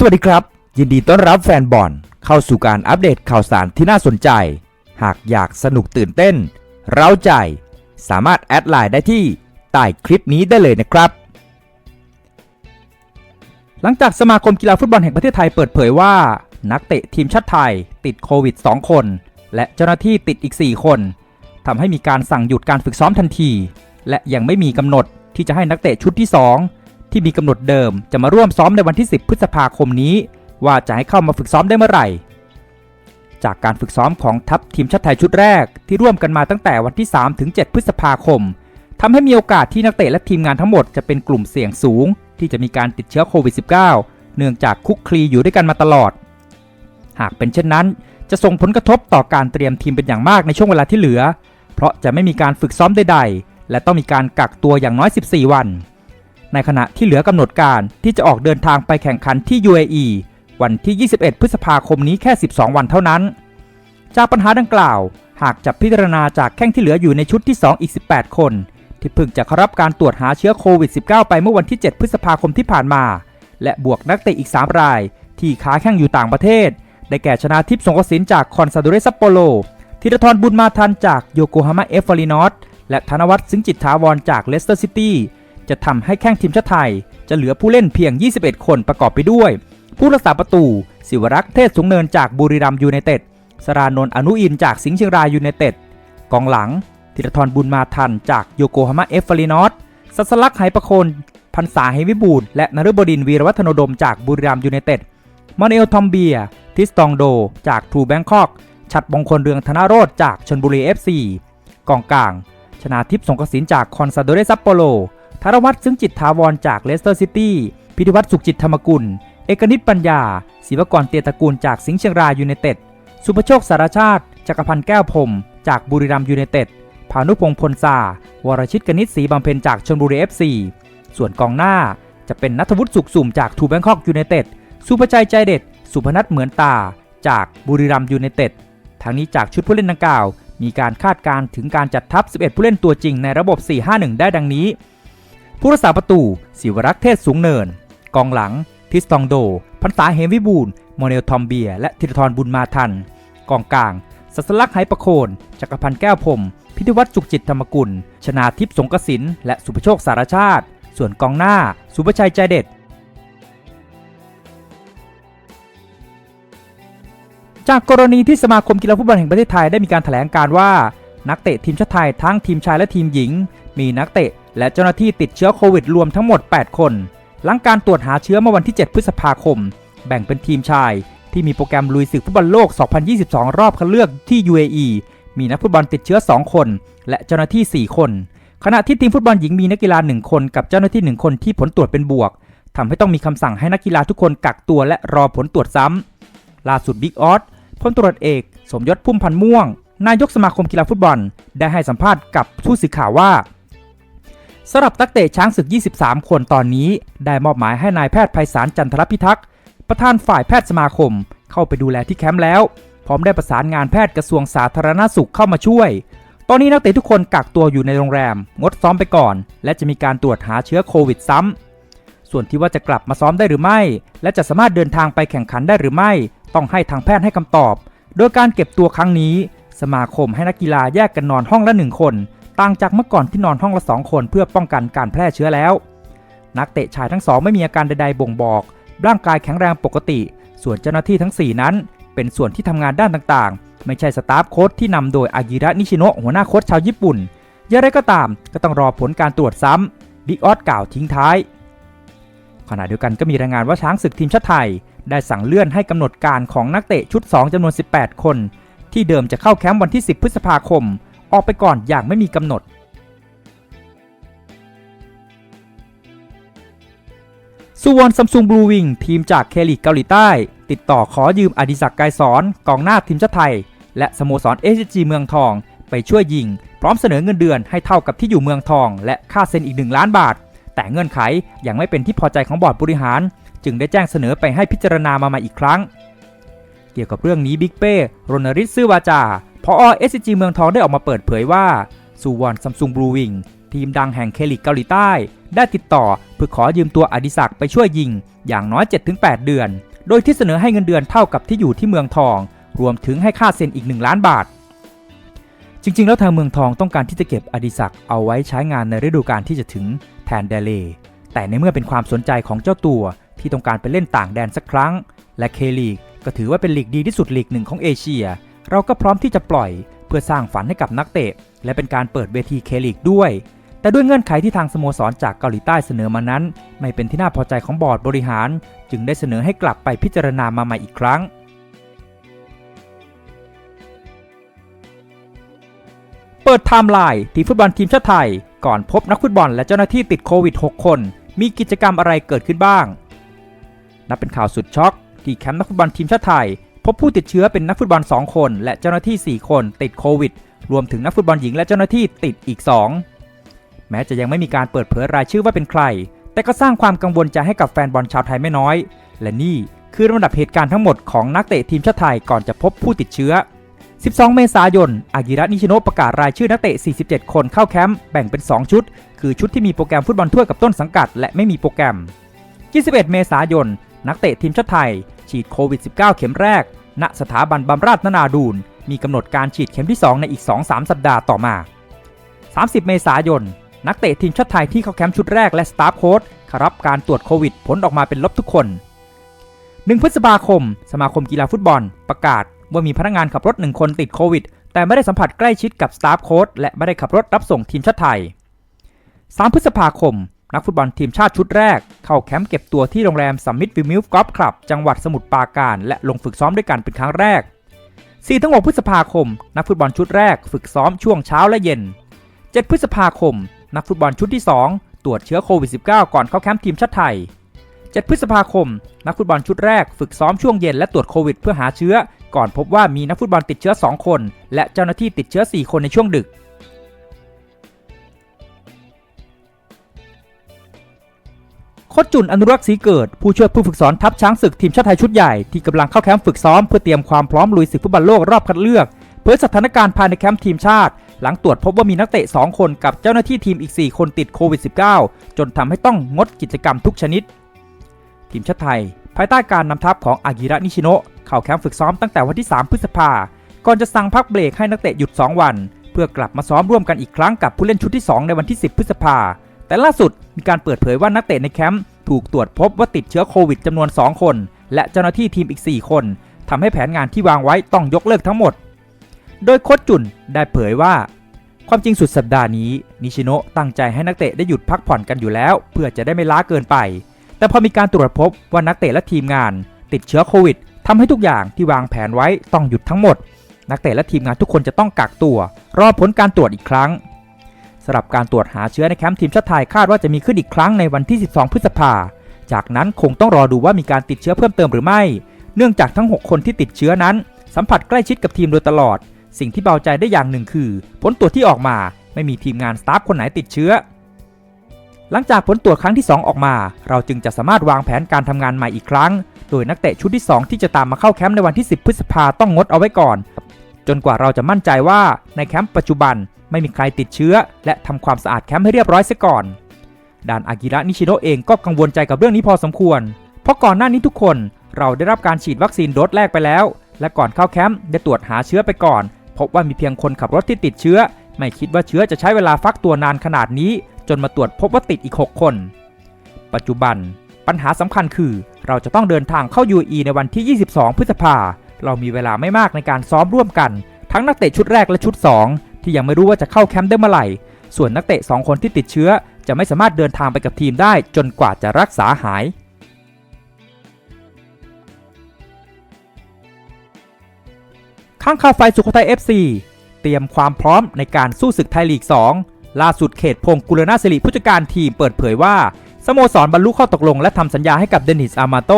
สวัสดีครับ ยินดีต้อนรับแฟนบอลเข้าสู่การอัปเดตข่าวสารที่น่าสนใจ หากอยากสนุกตื่นเต้น เร้าใจ สามารถแอดไลน์ได้ที่ใต้คลิปนี้ได้เลยนะครับ หลังจากสมาคมกีฬาฟุตบอลแห่งประเทศไทยเปิดเผยว่า นักเตะทีมชาติไทยติดโควิด 2 คน และเจ้าหน้าที่ติดอีก 4 คนทำให้มีการสั่งหยุดการฝึกซ้อมทันที และยังไม่มีกำหนดที่จะให้นักเตะชุดที่ 2 ที่มีกำหนดเดิมจะมาร่วมซ้อมในวันที่ 10 พฤษภาคมนี้ ว่าจะให้เข้ามาฝึกซ้อมได้เมื่อไหร่ จากการฝึกซ้อมของทัพทีมชาติไทยชุดแรก ที่ร่วมกันมาตั้งแต่วันที่ 3 ถึง 7 พฤษภาคมทำให้มีโอกาสที่นักเตะและทีมงานทั้งหมดจะเป็นกลุ่มเสี่ยงสูง ที่จะมีการติดเชื้อโควิด -19 เนื่องจากคุกคลีอยู่ด้วยกันมาตลอด หากเป็นเช่นนั้น จะส่งผลกระทบต่อการเตรียมทีมเป็นอย่างมากในช่วงเวลาที่เหลือ เพราะจะไม่มีการฝึกซ้อมใดๆและต้องมีการกักตัวอย่างน้อย 14 วัน ในขณะที่เหลือกำหนดการที่จะออกเดินทางไปแข่งขันที่ UAE วันที่ 21 พฤษภาคมนี้แค่ 12 วันเท่านั้น จากปัญหาดังกล่าว หากจะพิจารณาจากแข้งที่เหลืออยู่ในชุดที่ 2 อีก 18 คน ที่เพิ่งจะเข้ารับการตรวจหาเชื้อโควิด -19 ไปเมื่อวันที่ 7 พฤษภาคมที่ผ่านมา และบวกนักเตะอีก 3 ราย ที่ค้าแข้งอยู่ต่างประเทศ ได้แก่ชนะทิพย์สงกสินจากคอนซาโดเรซัปโปโลธีรทรบุญมาทันจากโยโกฮาม่าเอฟฟารินอสและธนวัฒน์สิงห์จิตถาวรจากเลสเตอร์ซิตี้ จะทำให้แข้งทีมชาติไทย จะเหลือผู้เล่นเพียง 21 คนประกอบไปด้วย ผู้รักษาประตู ศิวรักษ์เทศสูงเนินจากบุรีรัมย์ยูไนเต็ด สรานนท์อนุอินจากสิงห์เชียงรายยูไนเต็ด กองหลังธีรทรบุญมาทันจากโยโกฮาม่าเอฟฟารินอสสัสลักษ์ไหประโคนพันษาเฮวิบูลและนฤบดินทร์วีรวัฒนดมจากบุรีรัมย์ยูไนเต็ดมาเนลทอมเบีย ทิสตองโด จากทูแบงคอกชัดมงคลเรืองธนโรธจากชนบุรี FC กองกลาง ชนาทิพย์สงกสินจากคอนซาโดเรซัปโปโล ธารวัตรซึ่งจิตถาวรจากเลสเตอร์ซิตี้ พิธิวัตรสุขจิตธรรมกุล เอกนิตปัญญา ศิวกรเตียตระกูลจากสิงห์เชียงรายยูไนเต็ด สุภโชคสารชาติ จักรพันธ์แก้วพรมจากบุรีรัมย์ยูไนเต็ด พานุพงษ์พลซา วรชิตกนิษฐ์ศรีบำเพ็ญจากชนบุรี FC ส่วนกองหน้าจะเป็นนัทวุฒิสุขสุ่มจากทูแบงคอกยูไนเต็ด สุภชัยใจเด็ด สุพนัทเหมือนตา จากบุรีรัมย์ยูไนเต็ด ทั้งนี้จากชุดผู้เล่นดังกล่าว มีการคาดการณ์ถึงการจัดทัพ 11 ผู้เล่นตัวจริงในระบบ 4-5-1 ได้ดังนี้ ผู้รักษาประตู ศิวรักษ์เทศสูงเนิน กองหลัง ทิสตองโด พันษาเฮมวิบูลโมเนลทอมเบีย และธีรทรบุญมาทัน กองกลางสัสลักษ์ไหประโคนจักรพันธ์แก้วพรมพิธิวัตรจุกจิตธรรมกุล ชนาทิพย์สงกสิน และสุภโชคสารชาติ ส่วนกองหน้า สุภชัยใจเด็ด จากกรณีที่สมาคมกีฬาฟุตบอลแห่งประเทศไทยได้มีการแถลงการว่า นักเตะทีมชาติไทยทั้งทีมชายและทีมหญิง มีนักเตะ และเจ้าหน้าที่ติดเชื้อโควิดรวมทั้งหมด 8 คน หลังการตรวจหาเชื้อเมื่อวันที่ 7 พฤษภาคม แบ่งเป็นทีมชาย ที่มีโปรแกรมลุยศึกฟุตบอลโลก 2022 รอบคัดเลือกที่ UAE มีนักฟุตบอลติดเชื้อ 2 คน และเจ้าหน้าที่ 4 คน ขณะที่ทีมฟุตบอลหญิงมีนักกีฬา 1 คนกับเจ้าหน้าที่ 1 คนที่ผลตรวจเป็นบวกทำให้ต้องมีคำสั่งให้นักกีฬาทุกคนกักตัวและรอผลตรวจซ้ำล่าสุดบิ๊กออสพลตรวจเอก สมยศพุ่มพันธ์ม่วง นายกสมาคมกีฬาฟุตบอล ได้ให้สัมภาษณ์กับผู้สื่อข่าวว่า สำหรับนักเตะช้างศึก 23 คนตอนนี้ ได้มอบหมายให้นายแพทย์ไพศาลจันทรพิทักษ์ประธานฝ่ายแพทย์สมาคม เข้าไปดูแลที่แคมป์แล้ว พร้อมได้ประสานงานแพทย์กระทรวงสาธารณสุขเข้ามาช่วย ตอนนี้นักเตะทุกคนกักตัวอยู่ในโรงแรม งดซ้อมไปก่อน และจะมีการตรวจหาเชื้อโควิดซ้ำส่วนที่ว่าจะกลับมาซ้อมได้หรือไม่ และจะสามารถเดินทางไปแข่งขันได้หรือไม่ ต้องให้ทางแพทย์ให้คำตอบ โดยการเก็บตัวครั้งนี้ สมาคมให้นักกีฬาแยกกันนอนห้องละหนึ่งคน ต่างจากเมื่อก่อนที่นอนห้องละสองคนเพื่อป้องกันการแพร่เชื้อแล้ว นักเตะชายทั้งสองไม่มีอาการใดๆบ่งบอก ร่างกายแข็งแรงปกติ ส่วนเจ้าหน้าที่ทั้ง 4 นั้น เป็นส่วนที่ทำงานด้านต่างๆ ไม่ใช่สตาฟโค้ชที่นำโดยอากิระนิชิโนะหัวหน้าโค้ชชาวญี่ปุ่นอย่างไรก็ตามก็ต้องรอผลการตรวจซ้ำบิ๊กออสกล่าวทิ้งท้าย ขณะเดียวกันก็มีรายงานว่าช้างศึกทีมชาติไทย ได้สั่งเลื่อนให้กำหนดการของนักเตะชุด 2จำนวน 18 คน ที่เดิมจะเข้าแคมป์วันที่ 10 พฤษภาคม ออกไปก่อนอย่างไม่มีกำหนดสุวรรณซัมซุงบลูวิงทีมจากเคลีกเกาหลีใต้ ติดต่อขอยืมอดิศักดิ์ไกรสอนกองหน้าทีมชาติไทย และสโมสรเอชจีเมืองทองไปช่วยยิง พร้อมเสนอเงินเดือนให้เท่ากับที่อยู่เมืองทอง และค่าเซ็นอีก 1 ล้านบาท แต่เงื่อนไขยังไม่เป็นที่พอใจของบอร์ดบริหาร จึงได้แจ้งเสนอไปให้พิจารณามาใหม่อีกครั้ง เกี่ยวกับเรื่องนี้บิ๊กเป้รณฤทธิ์ซื่อวาจา พอเอสจีเมืองทองได้ออกมาเปิดเผยว่าสุวรรณซัมซุงบลูวิงทีมดังแห่งเคลิกเกาหลีใต้ ได้ติดต่อเพื่อขอยืมตัวอดิศักย์ไปช่วยยิง อย่างน้อย 7-8 เดือน โดยที่เสนอให้เงินเดือนเท่ากับที่อยู่ที่เมืองทอง รวมถึงให้ค่าเซ็นอีก 1 ล้านบาท จริง ๆ แล้วทางเมืองทองต้องการที่จะเก็บอดิศักย์เอาไว้ใช้งานในฤดูกาลที่จะถึงแทนเดเลแต่ในเมื่อเป็นความสนใจของเจ้าตัวที่ต้องการไปเล่นต่างแดนสักครั้ง และเคลีกก็ถือว่าเป็นลีกดีที่สุดลีกหนึ่งของเอเชีย เราก็พร้อมที่จะปล่อย เพื่อสร้างฝันให้กับนักเตะ และเป็นการเปิดเวทีเคลีกด้วย แต่ด้วยเงื่อนไขที่ทางสโมสรจากเกาหลีใต้เสนอมานั้น ไม่เป็นที่น่าพอใจของบอร์ดบริหาร จึงได้เสนอให้กลับไปพิจารณามาใหม่อีกครั้ง เปิดไทม์ไลน์ทีมฟุตบอลทีมชาติไทย ก่อนพบนักฟุตบอลและเจ้าหน้าที่ติดโควิด 6 คน มีกิจกรรมอะไรเกิดขึ้นบ้าง นับเป็นข่าวสุดช็อกที่แคมป์นักฟุตบอลทีมชาติไทย พบผู้ติดเชื้อเป็นนักฟุตบอล 2 คน และเจ้าหน้าที่ 4 คนติดโควิด รวมถึงนักฟุตบอลหญิงและเจ้าหน้าที่ติดอีก 2 แม้จะยังไม่มีการเปิดเผยรายชื่อว่าเป็นใคร แต่ก็สร้างความกังวลใจให้กับแฟนบอลชาวไทยไม่น้อย และนี่คือลำดับเหตุการณ์ทั้งหมดของนักเตะทีมชาติไทยก่อนจะพบผู้ติดเชื้อ 12 เมษายน อากิระนิชิโนะประกาศรายชื่อนักเตะ 47 คนเข้าแคมป์แบ่งเป็น 2 ชุด คือชุดที่มีโปรแกรมฟุตบอลถ้วยกับต้นสังกัด และไม่มีโปรแกรม 21 เมษายน นักเตะทีมชาติไทย ฉีดโควิด -19 เข็มแรก ณสถาบันบำราศนาดูนมีกำหนดการฉีดเข็มที่ 2 ในอีก 2-3 สัปดาห์ต่อมา 30 เมษายน นักเตะทีมชาติไทยที่เข้าแคมป์ชุดแรกและสตาฟโค้ชรับการตรวจโควิดผลออกมาเป็นลบทุกคน 1 พฤษภาคม สมาคมกีฬาฟุตบอล ประกาศว่ามีพนักงานขับรถ1คนติดโควิด แต่ไม่ได้สัมผัสใกล้ชิดกับสตาฟโค้ชและไม่ได้ขับรถรับส่งทีมชาติไทย 3 พฤษภาคม นักฟุตบอลทีมชาติชุดแรก เข้าแคมป์เก็บตัวที่โรงแรมสัมมิตวิมิลกอล์ฟคลับ จังหวัดสมุทรปราการ และลงฝึกซ้อมด้วยกันเป็นครั้งแรก 4-6 พฤษภาคม นักฟุตบอลชุดแรกฝึกซ้อมช่วงเช้าและเย็น 7 พฤษภาคม นักฟุตบอลชุดที่ 2 ตรวจเชื้อโควิด -19 ก่อนเข้าแคมป์ทีมชาติไทย 7 พฤษภาคม นักฟุตบอลชุดแรกฝึกซ้อมช่วงเย็นและตรวจโควิด เพื่อหาเชื้อ ก่อนพบว่ามีนักฟุตบอลติดเชื้อ 2 คน และเจ้าหน้าที่ติดเชื้อ 4 คนในช่วงดึก คจุนอนุรักษ์ศรีเกิด ผู้ช่วยผู้ฝึกสอนทัพช้างศึกทีมชาติไทยชุดใหญ่ที่กำลังเข้าแคมป์ฝึกซ้อมเพื่อเตรียมความพร้อมลุยศึกฟุตบอลโลกรอบคัดเลือกเผยสถานการณ์ภายในแคมป์ทีมชาติ หลังตรวจพบว่ามีนักเตะ 2 คนกับเจ้าหน้าที่ทีมอีก 4 คนติดโควิด -19 จนทำให้ต้องงดกิจกรรมทุกชนิด ทีมชาติไทย ภายใต้การนำทัพของอากิระนิชิโนะเข้าแคมป์ฝึกซ้อมตั้งแต่วันที่ 3 พฤษภาก่อนจะสั่งพักเบรกให้นักเตะหยุด 2 วัน เพื่อกลับมาซ้อมร่วมกันอีกครั้งกับผู้เล่นชุดที่ 2 ในวันที่ 10 พฤษภา แต่ล่าสุดมีการเปิดเผยว่านักเตะในแคมป์ถูกตรวจพบว่าติดเชื้อโควิดจำนวน 2 คน และเจ้าหน้าที่ทีมอีก 4 คนทำให้แผนงานที่วางไว้ต้องยกเลิกทั้งหมด โดยโค้ชจุนได้เผยว่า ความจริงสุดสัปดาห์นี้นิชิโนะตั้งใจให้นักเตะได้หยุดพักผ่อนกันอยู่แล้ว เพื่อจะได้ไม่ล้าเกินไป แต่พอมีการตรวจพบว่านักเตะและทีมงาน ติดเชื้อโควิดทำให้ทุกอย่างที่วางแผนไว้ต้องหยุดทั้งหมด นักเตะและทีมงานทุกคนจะต้องกักตัว รอผลการตรวจอีกครั้งำหรับการตรวจหาเชื้อในแคมป์ทีมชาติไทยคาดว่าจะมีขึ้นอีกครั้งในวันที่ 12 พฤษภา จากนั้นคงต้องรอดูว่ามีการติดเชื้อเพิ่มเติมหรือไม่ เนื่องจากทั้ง 6 คนที่ติดเชื้อนั้น สัมผัสใกล้ชิดกับทีมโดยตลอด สิ่งที่เบาใจได้อย่างหนึ่งคือ ผลตรวจที่ออกมา ไม่มีทีมงานสตาฟคนไหนติดเชื้อ หลังจากผลตรวจครั้งที่ 2 ออกมา เราจึงจะสามารถวางแผนการทำงานใหม่อีกครั้ง โดยนักเตะชุดที่ 2 ที่จะตามมาเข้าแคมป์ในวันที่ 10 พฤษภาต้องงดเอาไว้ก่อน จนกว่าเราจะมั่นใจว่าในแคมป์ปัจจุบันไม่มีใครติดเชื้อ และทำความสะอาดแคมป์ให้เรียบร้อยเสียก่อนด้านอากิระนิชิโนะเองก็กังวลใจกับเรื่องนี้พอสมควร เพราะก่อนหน้านี้ทุกคนเราได้รับการฉีดวัคซีนโดสแรกไปแล้ว และก่อนเข้าแคมป์ได้ตรวจหาเชื้อไปก่อน พบว่ามีเพียงคนขับรถที่ติดเชื้อ ไม่คิดว่าเชื้อจะใช้เวลาฟักตัวนานขนาดนี้ จนมาตรวจพบว่าติดอีก 6 คน ปัจจุบัน ปัญหาสำคัญคือ เราจะต้องเดินทางเข้า UAE ในวันที่ 22 พฤษภาคม เรามีเวลาไม่มากในการซ้อมร่วมกัน ทั้งนักเตะชุดแรกและชุด 2 ที่ยังไม่รู้ว่าจะเข้าแคมป์ได้เมื่อไหร่ ส่วนนักเตะ 2 คนที่ติดเชื้อ จะไม่สามารถเดินทางไปกับทีมได้จนกว่าจะรักษาหายข้างข่าวไฟสุโขทัย FC เตรียมความพร้อมในการสู้ศึกไทยลีก 2 ล่าสุดเขตพงกุลนาสิริผู้จัดการทีมเปิดเผยว่า สโมสรบรรลุข้อตกลงและทำสัญญาให้กับเดนิสอามาโต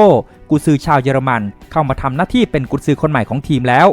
กุซือชาวเยอรมัน เข้ามาทำหน้าที่เป็นกุซือคนใหม่ของทีมแล้ว